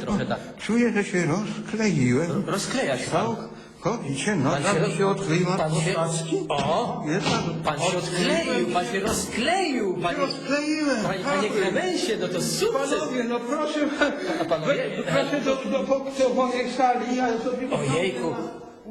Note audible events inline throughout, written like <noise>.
Trochę tak. Czuję, że się rozkleiłem. Rozkleja się pan. Całkowicie, Pan się- się odkleiła pan się- posadzki. O! Pan się odkleił, pan się rozkleił, panie, Rozkleiłem. panie, panie Klemensie, no to sukces. Panowie, no proszę, A panowie- we- proszę do, do, do, do mojej sali, ja sobie... Ojejku,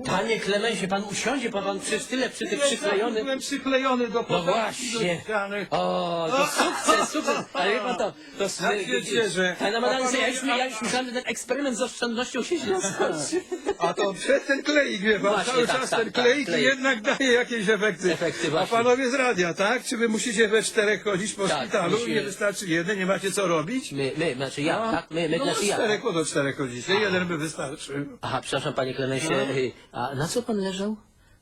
panie Klemensie, pan usiądzie, pan, pan przecież tyle przy tych przyklejonych. Byłem przyklejony do No właśnie. O, to sukces, sukces. Ale wie pan to, to Jak się cieszę. Amadeusie, ja już, ja już myślałem, że ten eksperyment z oszczędnością się źle skończy. A to przez ten kleik, wie pan, Właśnie, cały tak, czas tak, ten tak, kleik kleik. jednak daje jakieś efekty. Efekty, A właśnie. panowie z radia, tak? Czy wy musicie we czterech chodzić po Tak, szpitalu i musimy. nie wystarczy jeden, nie macie co robić? My, my, znaczy ja, tak? My, my, no, znaczy ja. czterech, do czterech chodzicie, jeden by wystarczył. Aha, przepraszam, panie Klemensie, y, a na co pan leżał?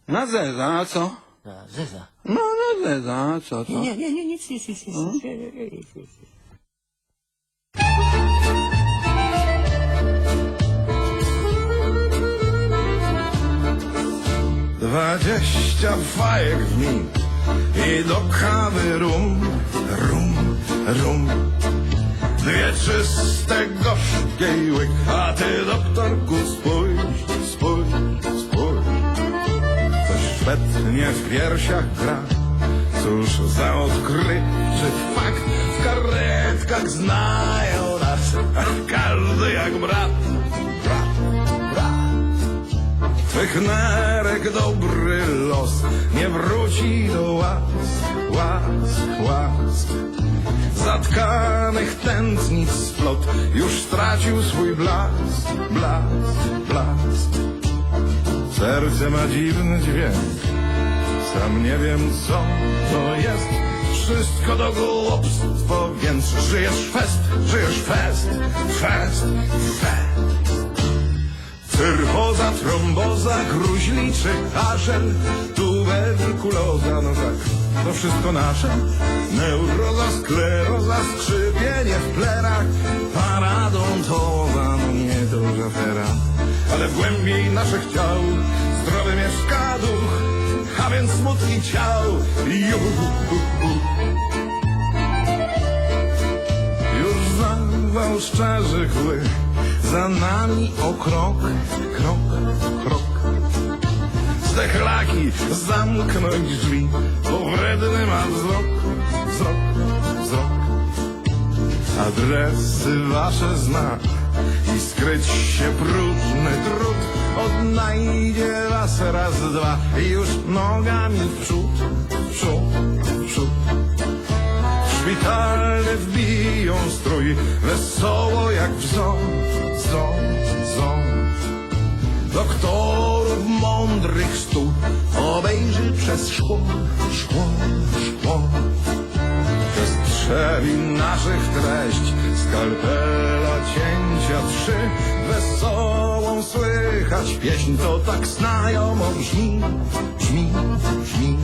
Na zeza, a co? Na zeza. No, na zeza, a co to? Nie, nie, nie, nic, nic, nic, nic, nic, nie, nie, nie, nic, nic. Dwadzieścia fajek w nim i do kawy rum, rum, rum. Dwie czyste gorzkie i łyk, a ty doktorku spójrz, spójrz, spójrz. Coś szwetnie w piersiach gra, cóż za odkrywczy fakt. W karetkach znają nas, każdy jak brat, brat, brat. Twych nerek dobry los nie wróci do łask, łask, łask. Zatkanych tętnic splot już stracił swój blask, blask, blask. Serce ma dziwny dźwięk, sam nie wiem co to jest. Wszystko do głupstwo, więc żyjesz fest, żyjesz fest, fest, fest. Cyrchoza, tromboza, gruźliczy, kaszel, tuberkuloza, no to wszystko nasze. Neuroza, skleroza, skrzypienie w plerach, paradontoza, no nie to już afera. Ale w głębi naszych ciał zdrowy mieszka duch, a więc smutki ciał. Juhu. Już zawał szczerzy chły, za nami o krok, krok, krok. Zdechlaki, zamknąć drzwi, bo wredny ma wzrok, wzrok, wzrok. Adresy wasze zna i skryć się próżny trud. Odnajdzie was raz, dwa i już nogami w przód, w przód, w przód. Szpitalne wbiją strój, wesoło jak w zoo, zoo. Przez szkło, szkło, szkło. Przestrzeli naszych treść, skalpela cięcia trzy. Wesołą słychać pieśń, to tak znajomo brzmi, brzmi, brzmi.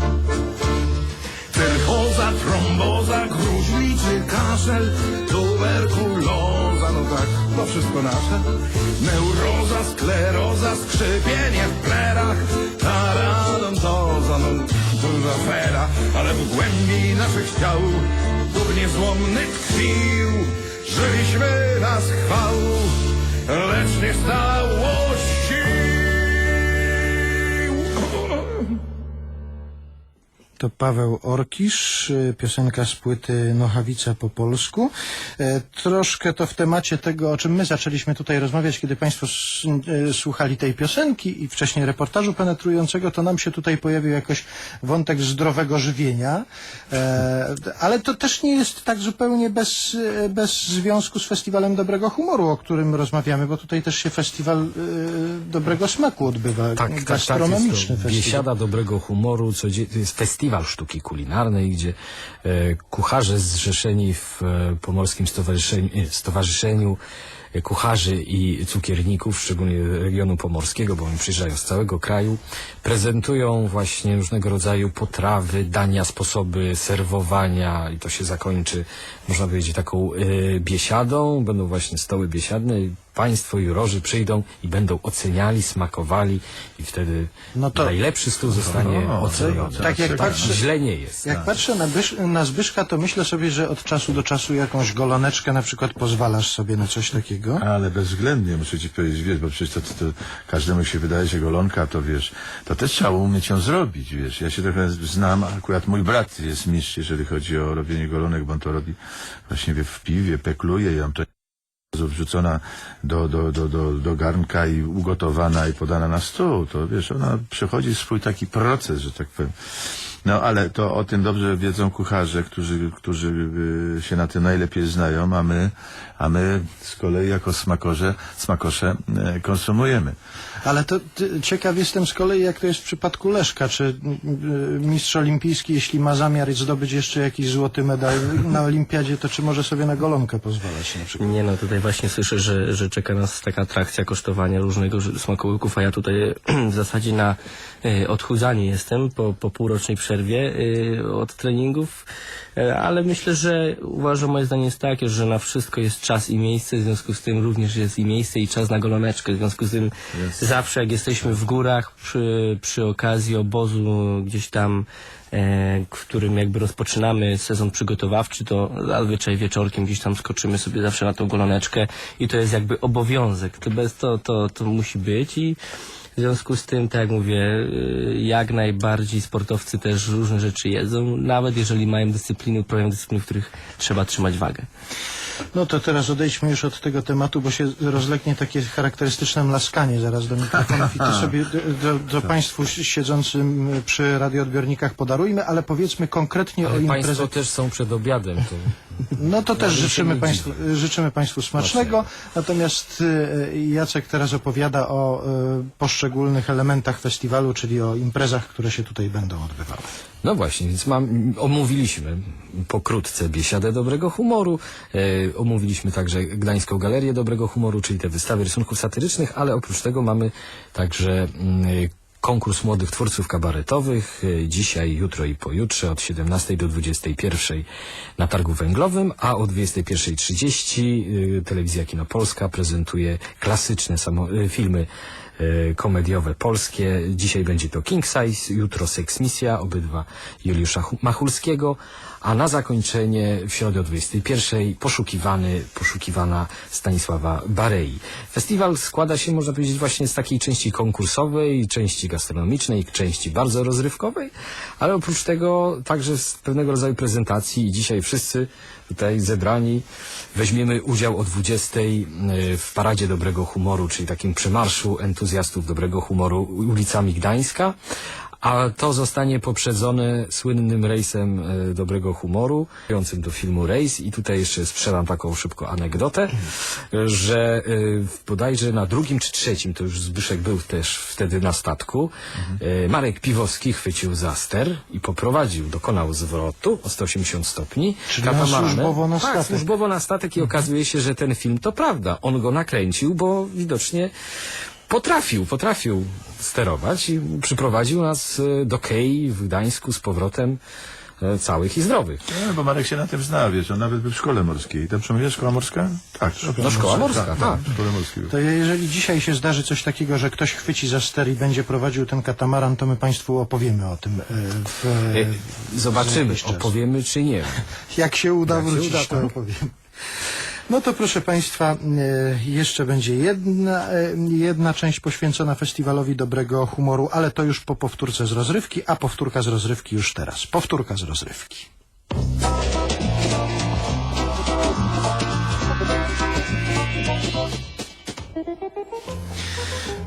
Cyrchoza, tromboza, gruźliczy kaszel, wszystko nasze. Neuroza, skleroza, skrzypienie w plerach, taradontoza, no duża fera, ale w głębi naszych ciał duch niezłomny tkwił. Żyliśmy na schwał, lecz nie stało sił. To Paweł Orkisz, y, piosenka z płyty Nochawica po polsku. E, Troszkę to w temacie tego, o czym my zaczęliśmy tutaj rozmawiać, kiedy Państwo e, słuchali tej piosenki i wcześniej reportażu penetrującego, to nam się tutaj pojawił jakoś wątek zdrowego żywienia. E, Ale to też nie jest tak zupełnie bez, bez związku z Festiwalem Dobrego Humoru, o którym rozmawiamy, bo tutaj też się Festiwal Dobrego Smaku odbywa. Tak, tak, tak. Jest gastronomiczny to biesiada dobrego humoru, to jest festiwal sztuki kulinarnej, gdzie e, kucharze zrzeszeni w e, Pomorskim Stowarzyszeniu, nie, Stowarzyszeniu e, Kucharzy i Cukierników, szczególnie regionu pomorskiego, bo oni przyjeżdżają z całego kraju, prezentują właśnie różnego rodzaju potrawy, dania, sposoby serwowania i to się zakończy, można powiedzieć, taką e, biesiadą. Będą właśnie stoły biesiadne i państwo jurorzy przyjdą i będą oceniali, smakowali i wtedy No to- najlepszy stół zostanie oceniony. Tak jak patrzę, Źle nie jest. jak patrzę na, Bysz, na Zbyszka, to myślę sobie, że od czasu do czasu jakąś goloneczkę na przykład pozwalasz sobie na coś takiego. Ale bezwzględnie muszę ci powiedzieć, wiesz, bo przecież to, to, to każdemu się wydaje, że golonka to wiesz, to też trzeba umieć ją zrobić, wiesz. Ja się trochę znam, akurat mój brat jest mistrz, jeżeli chodzi o robienie golonek, bo on to robi właśnie wie, w piwie, pekluje ją to wrzucona do, do, do, do, do garnka i ugotowana i podana na stół, to wiesz, ona przechodzi swój taki proces, że tak powiem. No ale to o tym dobrze wiedzą kucharze, którzy, którzy y, się na tym najlepiej znają, a my, a my z kolei jako smakorze, smakosze y, konsumujemy. Ale to ciekaw jestem z kolei, jak to jest w przypadku Leszka. Czy y, mistrz olimpijski, jeśli ma zamiar zdobyć jeszcze jakiś złoty medal na olimpiadzie, to czy może sobie na golonkę pozwalać na przykład? Nie no, tutaj właśnie słyszę, że, że czeka nas taka atrakcja kosztowania różnego smakołyków, a ja tutaj <clears throat> w zasadzie na odchudzanie jestem po, po półrocznej przerwie e, od treningów, e, ale myślę, że uważam, moje zdanie jest takie, że na wszystko jest czas i miejsce, w związku z tym również jest i miejsce i czas na goloneczkę, w związku z tym zawsze jak jesteśmy w górach przy, przy okazji obozu gdzieś tam e, w którym jakby rozpoczynamy sezon przygotowawczy, to zazwyczaj wieczorkiem gdzieś tam skoczymy sobie zawsze na tą goloneczkę i to jest jakby obowiązek. To bez to, to, to musi być i w związku z tym, tak jak mówię, y, jak najbardziej sportowcy też różne rzeczy jedzą, nawet jeżeli mają dyscypliny, uprawiają dyscypliny, w których trzeba trzymać wagę. No to teraz odejdźmy już od tego tematu, bo się rozlegnie takie charakterystyczne mlaskanie zaraz do mikrofonów i to <laughs> sobie do, do, do Państwu siedzącym przy radioodbiornikach podarujmy, ale powiedzmy konkretnie o Ale imprezie. państwo też są przed obiadem. To... No to też życzymy państwu, życzymy państwu smacznego. Natomiast y, Jacek teraz opowiada o y, poszczególnych elementach festiwalu, czyli o imprezach, które się tutaj będą odbywały. No właśnie, więc mam, omówiliśmy pokrótce Biesiadę Dobrego Humoru, e, omówiliśmy także Gdańską Galerię Dobrego Humoru, czyli te wystawy rysunków satyrycznych, ale oprócz tego mamy także mm, konkurs młodych twórców kabaretowych, e, dzisiaj, jutro i pojutrze od 17 do 21 na Targu Węglowym, a o 21.30 e, Telewizja Kino Polska prezentuje klasyczne e, filmy komediowe polskie. Dzisiaj będzie to King Size, jutro Sex Misja, obydwa Juliusza Hu- Machulskiego, a na zakończenie w środę o 21 poszukiwany, poszukiwana Stanisława Barei. Festiwal składa się, można powiedzieć, właśnie z takiej części konkursowej, części gastronomicznej, części bardzo rozrywkowej, ale oprócz tego także z pewnego rodzaju prezentacji i dzisiaj wszyscy tutaj zebrani weźmiemy udział o 20 w Paradzie Dobrego Humoru, czyli takim przemarszu entuzjastów dobrego humoru ulicami Gdańska. A to zostanie poprzedzone słynnym rejsem e, dobrego humoru, wchodzącym do filmu Rejs. I tutaj jeszcze sprzedam taką szybko anegdotę, e, że e, bodajże na drugim czy trzecim, to już Zbyszek był też wtedy na statku, e, Marek Piwowski chwycił za ster i poprowadził, dokonał zwrotu o 180 stopni. Czyli na katamaranem. służbowo na tak, statek. służbowo na statek i okazuje się, że ten film to prawda. On go nakręcił, bo widocznie potrafił, potrafił sterować i przyprowadził nas e, do Kei w Gdańsku z powrotem e, całych i zdrowych. No, bo Marek się na tym zna, wiesz, on nawet był w szkole morskiej. Tam przemówiła szkoła morska? Tak. No, szkoła morska, tak. w szkole morskiej był. To jeżeli dzisiaj się zdarzy coś takiego, że ktoś chwyci za ster i będzie prowadził ten katamaran, to my Państwu opowiemy o tym. e, W, E, Zobaczymy, opowiemy czy nie. <laughs> Jak się uda Jak się wrócić, uda, to tak. opowiem. No to proszę Państwa, e, jeszcze będzie jedna, e, jedna część poświęcona festiwalowi dobrego humoru, ale to już po powtórce z rozrywki, a powtórka z rozrywki już teraz. Powtórka z rozrywki.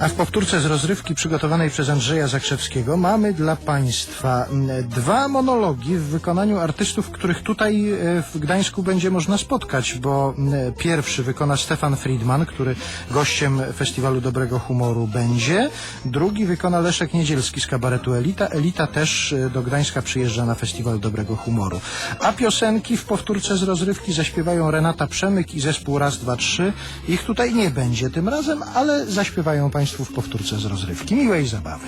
A w powtórce z rozrywki przygotowanej przez Andrzeja Zakrzewskiego mamy dla Państwa mm, dwa monologi w wykonaniu artystów, których tutaj e, w Gdańsku będzie można spotkać, bo mm, pierwszy wykona Stefan Friedman, który gościem Festiwalu Dobrego Humoru będzie. Drugi wykona Leszek Niedzielski z kabaretu Elita. Elita też e, do Gdańska przyjeżdża na Festiwal Dobrego Humoru. A piosenki w powtórce z rozrywki zaśpiewają Renata Przemyk i zespół Raz, Dwa, Trzy. Ich tutaj nie będzie tym razem, ale zaśpiewają Państwu w powtórce z rozrywki. Miłej zabawy.